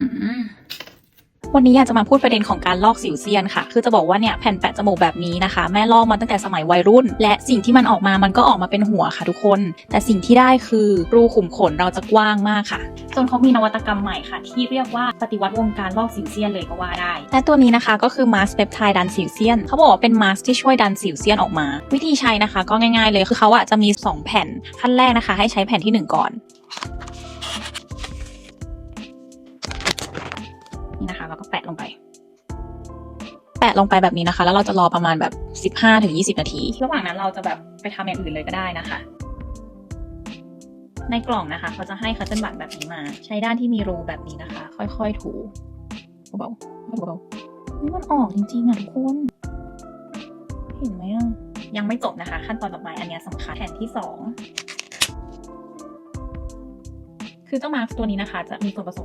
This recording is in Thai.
อืมวันนี้อยากจะมาพูดประเด็นของการลอกสิวเซียนค่ะ คือจะบอกว่าเนี่ยแผ่นแปะจมูกแบบนี้นะคะ แม่ลอกมาตั้งแต่สมัยวัยรุ่น และสิ่งที่มันออกมามันก็ออกมาเป็นหัวค่ะทุกคน แต่สิ่งที่ได้คือรูขุมขนเราจะกว้างมากค่ะ จนเขามีนวัตกรรมใหม่ค่ะ ที่เรียกว่าปฏิวัติวงการลอกสิวเซียนเลยก็ว่าได้ และตัวนี้นะคะก็คือมาสเปปไทด์ดันสิวเซียน เขาบอกว่าเป็นมาสที่ช่วยดันสิวเซียนออกมา วิธีใช้นะคะ ก็ง่าย ๆ เลยคือเขาอะจะมีสองแผ่นขั้นแรกนะคะ ให้ใช้แผ่นที่หนึ่งก่อน นี่นะคะแล้วก็แปะลงไป แปะลงไปแบบนี้นะคะ แล้วเราจะรอประมาณแบบ 15ถึง20 นาที ระหว่างนั้นเราจะแบบไปทำอย่างอื่นเลยก็ได้นะคะ ในกล่องนะคะ เขาจะให้คัตเติ้ลบัตแบบนี้มา ใช้ด้านที่มีรูแบบนี้นะคะ ค่อยๆถูเบาๆเบาๆนี่มันออกจริงๆอะทุกคนเห็นไหมอะยังไม่จบนะคะ ขั้นตอนต่อไปอันนี้สำคัญแผ่นที่สองคือเจ้ามาร์คตัวนี้นะคะ จะมีส่วนผสม